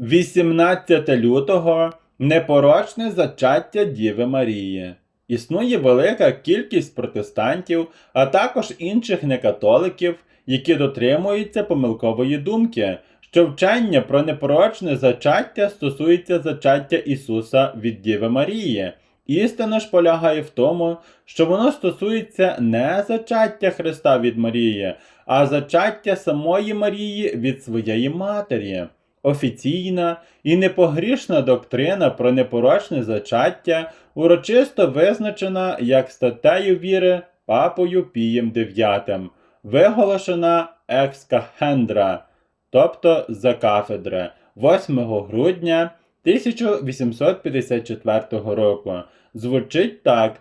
18 лютого непорочне зачаття Діви Марії. Існує велика кількість протестантів, а також інших некатоликів, які дотримуються помилкової думки, що вчення про непорочне зачаття стосується зачаття Ісуса від Діви Марії. Істина ж полягає в тому, що воно стосується не зачаття Христа від Марії, а зачаття самої Марії від своєї матері. Офіційна і непогрішна доктрина про непорочне зачаття урочисто визначена як статтею віри папою Пієм IX, виголошена екскахендра, тобто за кафедри, 8 грудня 1854 року. Звучить так.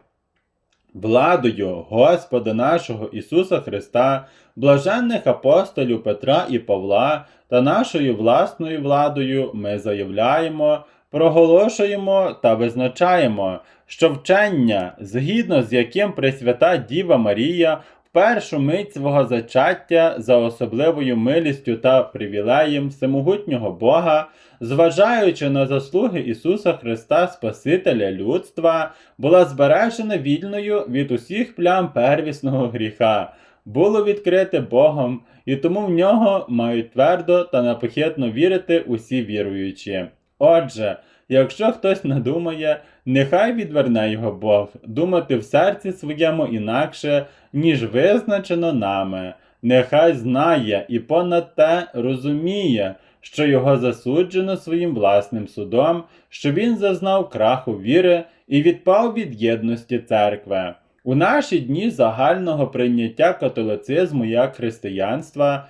Владою Господа нашого Ісуса Христа, блаженних апостолів Петра і Павла та нашою власною владою ми заявляємо, проголошуємо та визначаємо, що вчення, згідно з яким Пресвята Діва Марія першу мить свого зачаття за особливою милістю та привілеєм всемогутнього Бога, зважаючи на заслуги Ісуса Христа Спасителя людства, була збережена вільною від усіх плям первісного гріха, було відкрите Богом, і тому в нього мають твердо та непохитно вірити усі віруючі. Отже, якщо хтось надумає, нехай відверне його Бог, думати в серці своєму інакше, ніж визначено нами. Нехай знає і понад те розуміє, що його засуджено своїм власним судом, що він зазнав краху віри і відпав від єдності церкви. У наші дні загального прийняття католицизму як християнства,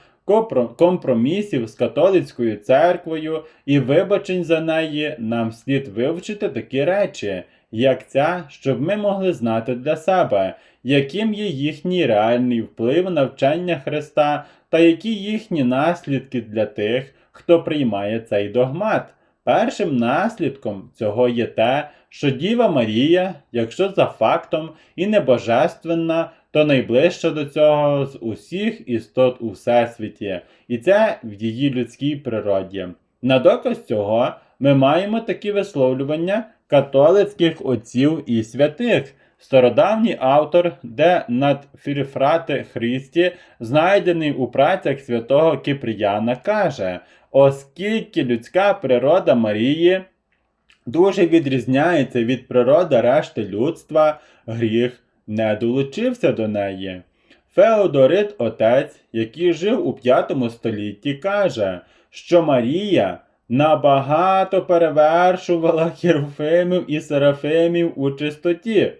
компромісів з католицькою церквою і вибачень за неї нам слід вивчити такі речі, як ця, щоб ми могли знати для себе, яким є їхній реальний вплив на вчення Христа та які їхні наслідки для тих, хто приймає цей догмат. Першим наслідком цього є те, що Діва Марія, якщо за фактом і не божественна, то найближча до цього з усіх істот у всесвіті, і це в її людській природі. На доказ цього ми маємо такі висловлювання католицьких отців і святих. Стародавній автор, де над Фірфрати Христі, знайдений у працях святого Кипріяна, каже, оскільки людська природа Марії дуже відрізняється від природи решти людства, гріх не долучився до неї. Феодорит Отець, який жив у V столітті, каже, що Марія набагато перевершувала херуфимів і серафимів у чистоті.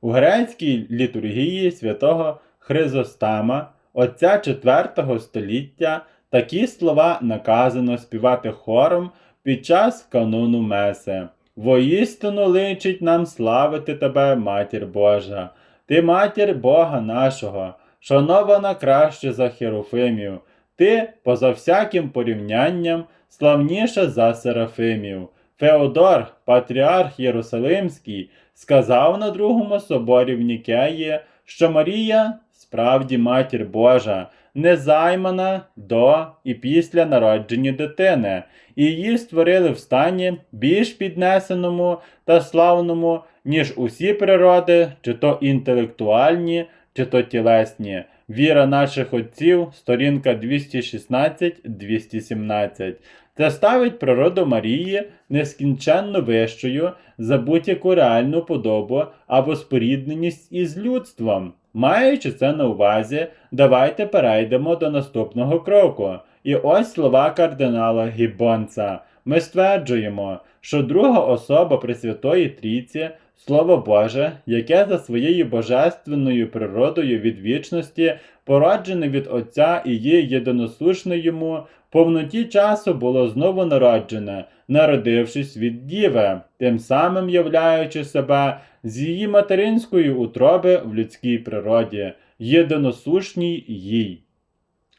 У грецькій літургії святого Хризостама, отця IV століття, такі слова наказано співати хором під час канону Меси. Воістину личить нам славити тебе, Матір Божа. Ти матір Бога нашого, шанована краще за Херофимів, ти, поза всяким порівнянням, славніша за Серафимів. Феодор, патріарх Єрусалимський, сказав на другому соборі в Нікеї, що Марія справді матір Божа, незаймана до і після народження дитини, її створили в стані більш піднесеному та славному, ніж усі природи, чи то інтелектуальні, чи то тілесні. Віра наших отців, сторінка 216-217. Це ставить природу Марії нескінченно вищою за будь-яку реальну подобу або спорідненість із людством. Маючи це на увазі, давайте перейдемо до наступного кроку. І ось слова кардинала Гіббонца. Ми стверджуємо, що друга особа Пресвятої Трійці, Слово Боже, яке за своєю божественною природою від вічності, породжене від Отця і є єдиносушне йому, повноті часу було знову народжене, народившись від Діви, тим самим являючи себе з її материнської утроби в людській природі, єдиносушній їй.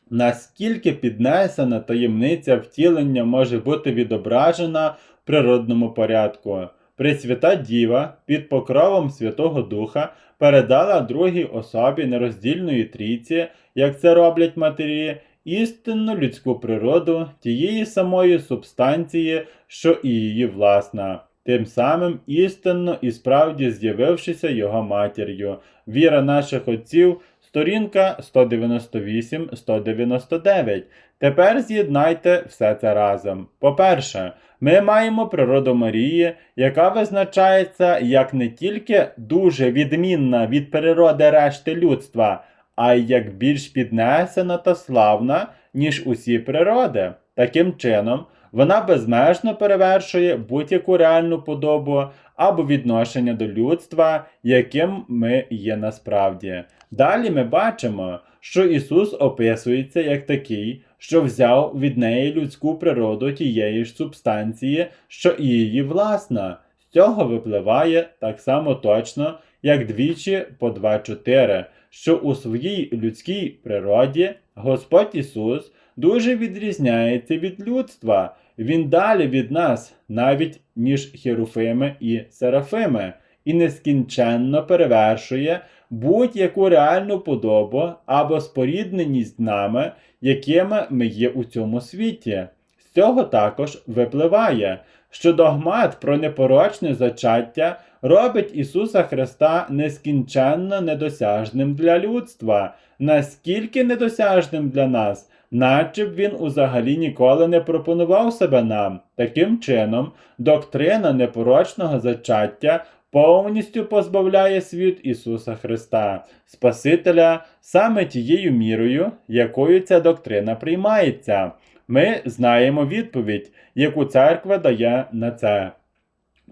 Наскільки піднесена таємниця втілення може бути відображена в природному порядку? Пресвята Діва під покровом Святого Духа передала другій особі нероздільної трійці, як це роблять матері, істинну людську природу тієї самої субстанції, що і її власна, тим самим істинно і справді з'явившися його матір'ю. Віра наших отців, сторінка 198-199. Тепер з'єднайте все це разом. По-перше, ми маємо природу Марії, яка визначається як не тільки дуже відмінна від природи решти людства, а й як більш піднесена та славна, ніж усі природи. Таким чином, вона безмежно перевершує будь-яку реальну подобу або відношення до людства, яким ми є насправді. Далі ми бачимо, що Ісус описується як такий, що взяв від неї людську природу тієї ж субстанції, що і її власна. З цього випливає так само точно, як двічі по 2-4, що у своїй людській природі Господь Ісус дуже відрізняється від людства. Він далі від нас, навіть ніж херуфими і серафими, і нескінченно перевершує будь-яку реальну подобу або спорідненість з нами, якими ми є у цьому світі. З цього також випливає, що догмат про непорочне зачаття робить Ісуса Христа нескінченно недосяжним для людства, наскільки недосяжним для нас, наче б він узагалі ніколи не пропонував себе нам. Таким чином, доктрина непорочного зачаття повністю позбавляє світ Ісуса Христа, Спасителя, саме тією мірою, якою ця доктрина приймається. Ми знаємо відповідь, яку церква дає на це.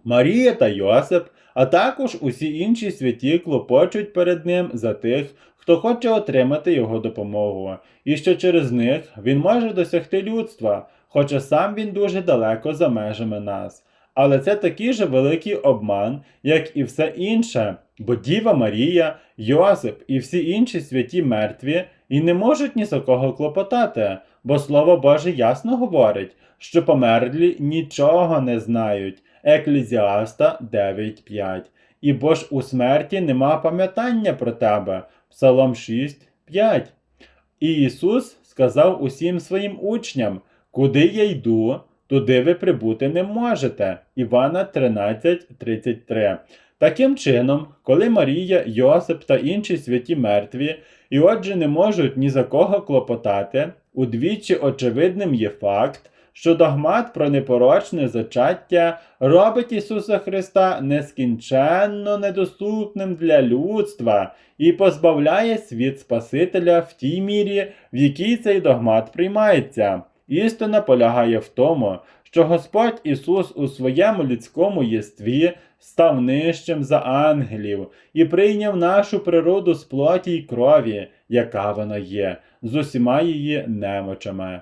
Марія та Йосип, а також усі інші святі клопочуть перед ним за тих, хто хоче отримати його допомогу, і що через них він може досягти людства, хоча сам він дуже далеко за межами нас. Але це такий же великий обман, як і все інше, бо Діва Марія, Йосип і всі інші святі мертві і не можуть ні за кого клопотати, бо Слово Боже ясно говорить, що померлі нічого не знають. Еклезіаста 9.5. І бо ж у смерті нема пам'ятання про тебе. Псалом 6.5. І Ісус сказав усім своїм учням, куди я йду, туди ви прибути не можете. Івана 13.33. Таким чином, коли Марія, Йосип та інші святі мертві, і отже не можуть ні за кого клопотати, удвічі очевидним є факт, що догмат про непорочне зачаття робить Ісуса Христа нескінченно недоступним для людства і позбавляє світ Спасителя в тій мірі, в якій цей догмат приймається. Істина полягає в тому, що Господь Ісус у своєму людському єстві став нижчим за ангелів і прийняв нашу природу з плоті й крові, яка вона є, з усіма її немочами.